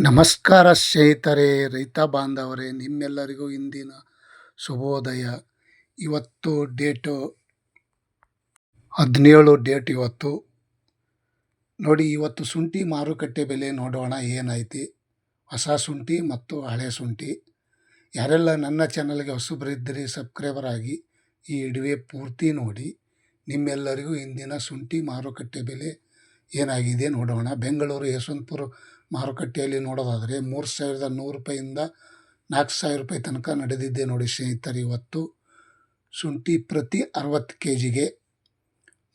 ನಮಸ್ಕಾರ ಸ್ನೇಹಿತರೆ, ರೈತ ಬಾಂಧವರೇ, ನಿಮ್ಮೆಲ್ಲರಿಗೂ ಇಂದಿನ ಶುಭೋದಯ. ಇವತ್ತು ಡೇಟು, ಹದಿನೇಳು ಡೇಟ್ ಇವತ್ತು. ನೋಡಿ, ಇವತ್ತು ಶುಂಠಿ ಮಾರುಕಟ್ಟೆ ಬೆಲೆ ನೋಡೋಣ ಏನೈತಿ ಹೊಸ ಶುಂಠಿ ಮತ್ತು ಹಳೆ ಶುಂಠಿ. ಯಾರೆಲ್ಲ ನನ್ನ ಚಾನಲ್ಗೆ ಹೊಸಬರಿದ್ದರೆ ಸಬ್ಸ್ಕ್ರೈಬರ್ ಆಗಿ ಈ ಇಡುವೆ ಪೂರ್ತಿ ನೋಡಿ. ನಿಮ್ಮೆಲ್ಲರಿಗೂ ಇಂದಿನ ಶುಂಠಿ ಮಾರುಕಟ್ಟೆ ಬೆಲೆ ಏನಾಗಿದೆ ನೋಡೋಣ. ಬೆಂಗಳೂರು, ಯಶವಂತಪುರ ಮಾರುಕಟ್ಟೆಯಲ್ಲಿ ನೋಡೋದಾದರೆ ಮೂರು ಸಾವಿರದ ನೂರು ರೂಪಾಯಿಂದ ನಾಲ್ಕು ಸಾವಿರ ರೂಪಾಯಿ ತನಕ ನಡೆದಿದ್ದೆ ನೋಡಿ ಸ್ನೇಹಿತರೆ. ಇವತ್ತು ಶುಂಠಿ ಪ್ರತಿ ಅರವತ್ತು ಕೆ ಜಿಗೆ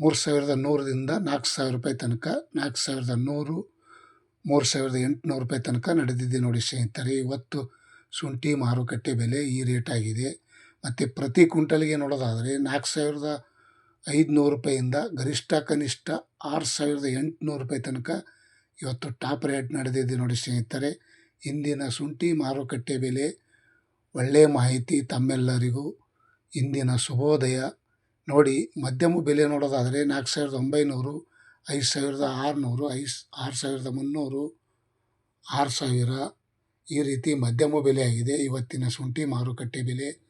ಮೂರು ಸಾವಿರದ ನೂರರಿಂದ ನಾಲ್ಕು ಸಾವಿರ ರೂಪಾಯಿ ತನಕ, ನಾಲ್ಕು ಸಾವಿರದ ನೂರು, ಮೂರು ಸಾವಿರದ ಎಂಟುನೂರು ರೂಪಾಯಿ ತನಕ ನಡೆದಿದೆ ನೋಡಿ ಸ್ನೇಹಿತರೆ. ಇವತ್ತು ಶುಂಠಿ ಮಾರುಕಟ್ಟೆ ಬೆಲೆ ಈ ರೇಟ್ ಆಗಿದೆ. ಮತ್ತು ಪ್ರತಿ ಕ್ವಿಂಟಲ್ಗೆ ನೋಡೋದಾದರೆ ನಾಲ್ಕು ಸಾವಿರದ ಐದುನೂರು ರೂಪಾಯಿಂದ ಗರಿಷ್ಠ ಕನಿಷ್ಠ ಆರು ಸಾವಿರದ ಎಂಟುನೂರು ರೂಪಾಯಿ ತನಕ ಇವತ್ತು ಟಾಪ್ ರೇಟ್ ನಡೆದಿದೆ ನೋಡಿ ಸ್ನೇಹಿತರೆ. ಇಂದಿನ ಶುಂಠಿ ಮಾರುಕಟ್ಟೆ ಬೆಲೆ ಒಳ್ಳೆಯ ಮಾಹಿತಿ ತಮ್ಮೆಲ್ಲರಿಗೂ. ಇಂದಿನ ಶುಭೋದಯ. ನೋಡಿ, ಮಧ್ಯಮ ಬೆಲೆ ನೋಡೋದಾದರೆ ನಾಲ್ಕು ಸಾವಿರದ ಒಂಬೈನೂರು, ಐದು ಸಾವಿರದ ಆರುನೂರು ಐದು ಆರು ಸಾವಿರದ ಮುನ್ನೂರು, ಆರು ಸಾವಿರ ಈ ರೀತಿ ಮಧ್ಯಮ ಬೆಲೆ ಆಗಿದೆ ಇವತ್ತಿನ ಶುಂಠಿ ಮಾರುಕಟ್ಟೆ ಬೆಲೆ.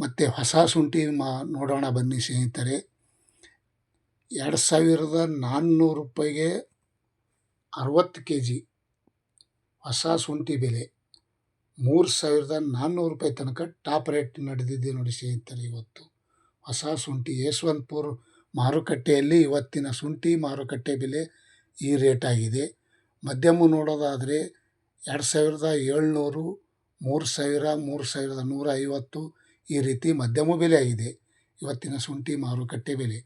ಮತ್ತು ಹೊಸ ಶುಂಠಿ ಮಾ, ನೋಡೋಣ ಬನ್ನಿ ಸ್ನೇಹಿತರೆ. ಎರಡು ಸಾವಿರದ ನಾನ್ನೂರು ರೂಪಾಯಿಗೆ ಅರವತ್ತು ಕೆ ಜಿ ಹೊಸ ಶುಂಠಿ ಬೆಲೆ ಮೂರು ಸಾವಿರದ ನಾನ್ನೂರು ರೂಪಾಯಿ ತನಕ ಟಾಪ್ ರೇಟ್ ನಡೆದಿದೆ ನೋಡಿ ಸ್ನೇಹಿತರೆ ಇವತ್ತು. ಹೊಸ ಶುಂಠಿ ಯಶವಂತಪುರ ಮಾರುಕಟ್ಟೆಯಲ್ಲಿ ಇವತ್ತಿನ ಶುಂಠಿ ಮಾರುಕಟ್ಟೆ ಬೆಲೆ ಈ ರೇಟ್ ಆಗಿದೆ. ಮಧ್ಯಮ ನೋಡೋದಾದರೆ ಎರಡು ಸಾವಿರದ ಏಳ್ನೂರು, ಮೂರು ಸಾವಿರ, ಮೂರು ಸಾವಿರದ ನೂರ ಐವತ್ತು ಈ ರೀತಿ ಮಧ್ಯಮ ಬೆಲೆ ಆಗಿದೆ. ಇವತ್ತಿನ ಶುಂಠಿ ಮಾರುಕಟ್ಟೆ ಬೆಲೆ.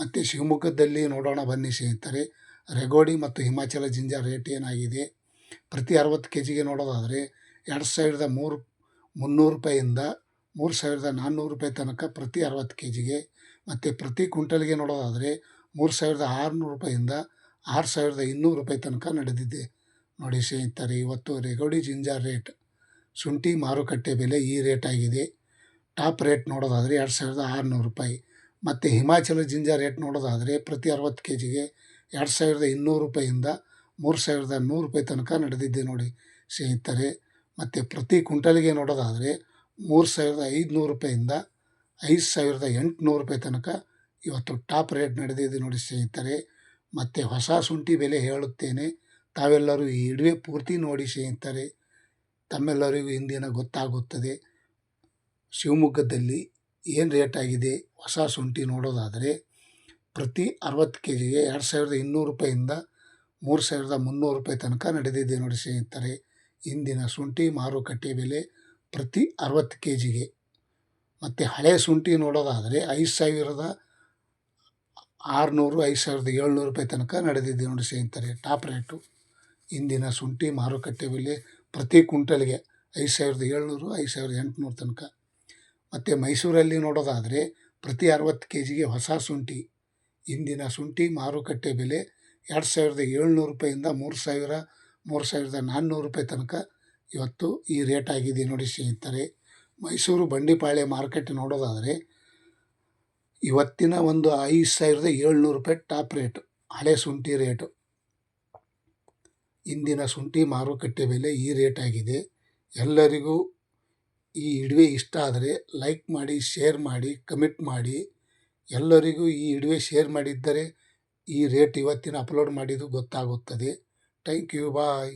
ಮತ್ತು ಶಿವಮೊಗ್ಗದಲ್ಲಿ ನೋಡೋಣ ಬನ್ನಿ ಸ್ನೇಹಿತರೆ. ರೆಗೋಡಿ ಮತ್ತು ಹಿಮಾಚಲ ಜಿಂಜಾ ರೇಟ್ ಏನಾಗಿದೆ? ಪ್ರತಿ ಅರವತ್ತು ಕೆ ಜಿಗೆ ನೋಡೋದಾದರೆ ಎರಡು ಸಾವಿರದ ಮೂರು, ಮುನ್ನೂರು ರೂಪಾಯಿಯಿಂದ ಮೂರು ಸಾವಿರದ ನಾನ್ನೂರು ರೂಪಾಯಿ ತನಕ ಪ್ರತಿ ಅರವತ್ತು ಕೆ ಜಿಗೆ ಮತ್ತು ಪ್ರತಿ ಕ್ವಿಂಟಲ್ಗೆ ನೋಡೋದಾದರೆ ಮೂರು ಸಾವಿರದ ಆರುನೂರು ರೂಪಾಯಿಂದ ಆರು ಸಾವಿರದ ಇನ್ನೂರು ರೂಪಾಯಿ ತನಕ ನಡೆದಿದೆ. ನೋಡಿ ಸ್ನೇಹಿತರೆ, ಇವತ್ತು ರೆಗೋಡಿ ಜಿಂಜಾ ರೇಟ್, ಶುಂಠಿ ಮಾರುಕಟ್ಟೆ ಬೆಲೆ ಈ ರೇಟ್ ಆಗಿದೆ. ಟಾಪ್ ರೇಟ್ ನೋಡೋದಾದರೆ ಎರಡು ಸಾವಿರದ ಆರುನೂರು ರೂಪಾಯಿ. ಮತ್ತು ಹಿಮಾಚಲ ಜಿಂಜಾ ರೇಟ್ ನೋಡೋದಾದರೆ ಪ್ರತಿ ಅರವತ್ತು ಕೆ ಜಿಗೆ ಎರಡು ಸಾವಿರದ ಇನ್ನೂರು ರೂಪಾಯಿಂದ ಮೂರು ಸಾವಿರದ ನೂರು ರೂಪಾಯಿ ತನಕ ನಡೆದಿದೆ ನೋಡಿ ಸ್ನೇಹಿತರೆ. ಮತ್ತು ಪ್ರತಿ ಕ್ವಿಂಟಲ್ಗೆ ನೋಡೋದಾದರೆ ಮೂರು ಸಾವಿರದ ಐದುನೂರು ರೂಪಾಯಿಂದ ಐದು ಸಾವಿರದ ಎಂಟುನೂರು ರೂಪಾಯಿ ತನಕ ಇವತ್ತು ಟಾಪ್ ರೇಟ್ ನಡೆದಿದೆ ನೋಡಿ ಸ್ನೇಹಿತರೆ. ಮತ್ತು ಹೊಸ ಶುಂಠಿ ಬೆಲೆ ಹೇಳುತ್ತೇನೆ. ತಾವೆಲ್ಲರೂ ಈ ಇಡುವೆ ಪೂರ್ತಿ ನೋಡಿ ಸ್ನೇಹಿತರೆ. ತಮ್ಮೆಲ್ಲರಿಗೂ ಇಂದಿನ ಗೊತ್ತಾಗುತ್ತದೆ. ಶಿವಮೊಗ್ಗದಲ್ಲಿ ಏನು ರೇಟ್ ಆಗಿದೆ? ಹೊಸ ಶುಂಠಿ ನೋಡೋದಾದರೆ ಪ್ರತಿ ಅರವತ್ತು ಕೆ ಜಿಗೆ ಎರಡು ಸಾವಿರದ ಇನ್ನೂರು ರೂಪಾಯಿಂದ ಮೂರು ಸಾವಿರದ ಮುನ್ನೂರು ರೂಪಾಯಿ ತನಕ ನಡೆದಿದೆ ನೋಡಿ ಸ್ನೇಹಿತರೆ. ಇಂದಿನ ಶುಂಠಿ ಮಾರುಕಟ್ಟೆ ಬೆಲೆ ಪ್ರತಿ ಅರವತ್ತು ಕೆ ಜಿಗೆ ಮತ್ತು ಹಳೆ ಶುಂಠಿ ನೋಡೋದಾದರೆ ಐದು ಸಾವಿರದ ಆರುನೂರು, ಐದು ಸಾವಿರದ ಏಳ್ನೂರು ರೂಪಾಯಿ ತನಕ ನಡೆದಿದೆ ನೋಡಿ ಸ್ನೇಹಿತರೆ. Top rate. ಇಂದಿನ ಶುಂಠಿ ಮಾರುಕಟ್ಟೆ ಬೆಲೆ ಪ್ರತಿ ಕ್ವಿಂಟಲ್ಗೆ ಐದು ಸಾವಿರದ ಏಳ್ನೂರು, ಐದು ಸಾವಿರದ ಎಂಟುನೂರು ತನಕ. ಮತ್ತು ಮೈಸೂರಲ್ಲಿ ನೋಡೋದಾದರೆ ಪ್ರತಿ ಅರವತ್ತು ಕೆ ಜಿಗೆ ಹೊಸ ಶುಂಠಿ. ಇಂದಿನ ಶುಂಠಿ ಮಾರುಕಟ್ಟೆ ಬೆಲೆ ಎರಡು ಸಾವಿರದ ಏಳ್ನೂರು ರೂಪಾಯಿಂದ ಮೂರು ಸಾವಿರ, ಮೂರು ಸಾವಿರದ ನಾನ್ನೂರು ರೂಪಾಯಿ ತನಕ ಇವತ್ತು ಈ ರೇಟ್ ಆಗಿದೆ ನೋಡಿ ಸ್ನೇಹಿತರೆ. ಮೈಸೂರು ಬಂಡಿಪಾಳ್ಯ ಮಾರ್ಕೆಟ್ ನೋಡೋದಾದರೆ ಇವತ್ತಿನ ಒಂದು ಐದು ಸಾವಿರದ ಏಳ್ನೂರು ರೂಪಾಯಿ ಟಾಪ್ ರೇಟು, ಹಳೆ ಶುಂಠಿ ರೇಟು. ಇಂದಿನ ಶುಂಠಿ ಮಾರುಕಟ್ಟೆ ಬೆಲೆ ಈ ರೇಟ್ ಆಗಿದೆ. ಎಲ್ಲರಿಗೂ ಈ ಇಡುವೆ ಇಷ್ಟ ಆದರೆ ಲೈಕ್ ಮಾಡಿ, ಶೇರ್ ಮಾಡಿ, ಕಮೆಂಟ್ ಮಾಡಿ. ಎಲ್ಲರಿಗೂ ಈ ಇಡುವೆ ಶೇರ್ ಮಾಡಿದ್ದರೆ ಈ ರೇಟ್ ಇವತ್ತಿನ ಅಪ್ಲೋಡ್ ಮಾಡಿದ್ದು ಗೊತ್ತಾಗುತ್ತದೆ. Thank you bye